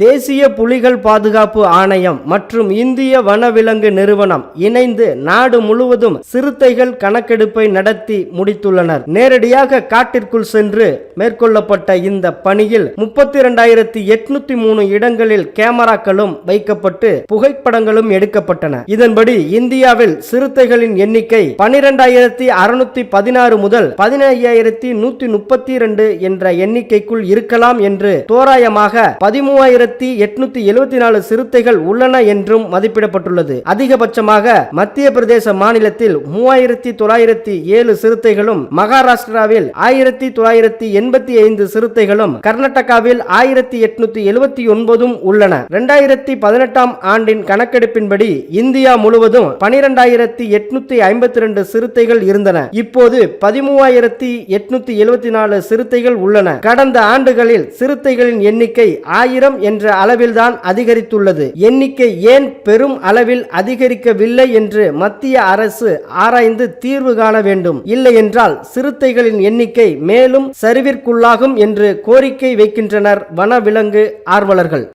தேசிய புலிகள் பாதுகாப்பு ஆணையம் மற்றும் இந்திய வனவிலங்கு நிறுவனம் இணைந்து நாடு முழுவதும் சிறுத்தைகள் கணக்கெடுப்பை நடத்தி முடித்துள்ளனர். நேரடியாக காட்டிற்குள் சென்று மேற்கொள்ளப்பட்ட இந்த பணியில் முப்பத்தி இரண்டாயிரத்தி எட்நூத்தி மூணு இடங்களில் கேமராக்களும் வைக்கப்பட்டு புகைப்படங்களும் எடுக்கப்பட்டன. இதன்படி இந்தியாவில் சிறுத்தைகளின் எண்ணிக்கை பனிரெண்டாயிரத்தி அறுநூத்தி பதினாறு முதல் பதினையாயிரத்தி நூத்தி முப்பத்தி இரண்டு என்ற எண்ணிக்கைக்குள் இருக்கலாம் என்று தோராயமாக பதிமூவாயிரத்தி எட்நூத்தி எழுபத்தி நாலு சிறுத்தைகள் உள்ளன என்றும் மதிப்பிடப்பட்டுள்ளது. அதிகபட்சமாக மத்திய பிரதேச மாநிலத்தில் மூவாயிரத்தி தொள்ளாயிரத்தி ஏழு சிறுத்தைகளும் மகாராஷ்டிராவில் ஆயிரத்தி தொள்ளாயிரத்தி எண்பத்தி ஐந்து சிறுத்தைகளும் கர்நாடகாவில் ஆயிரத்தி எட்நூத்தி எழுபத்தி ஒன்பதும் உள்ளன. இரண்டாயிரத்தி பதினெட்டாம் ஆண்டின் கணக்கெடுப்பின்படி இந்தியா முழுவதும் பனிரெண்டாயிரத்தி எட்நூத்தி ஐம்பத்தி ரெண்டு சிறுத்தைகள் இருந்தன. இப்போது பதிமூவாயிரத்தி எட்நூத்தி எழுபத்தி நாலு சிறுத்தைகள் உள்ளன. கடந்த ஆண்டுகளில் சிறுத்தைகளின் எண்ணிக்கை ஆயிரம் என்ற அளவில்தான் அதிகரித்துள்ளது. எண்ணிக்கை ஏன் பெரும் அளவில் அதிகரிக்கவில்லை என்று மத்திய அரசு ஆராய்ந்து தீர்வு காண வேண்டும். இல்லை என்றால் சிறுத்தைகளின் எண்ணிக்கை மேலும் சரிவிற்குள்ளாகும் என்று கோரிக்கை வைக்கின்றனர் வனவிலங்கு ஆர்வலர்கள்.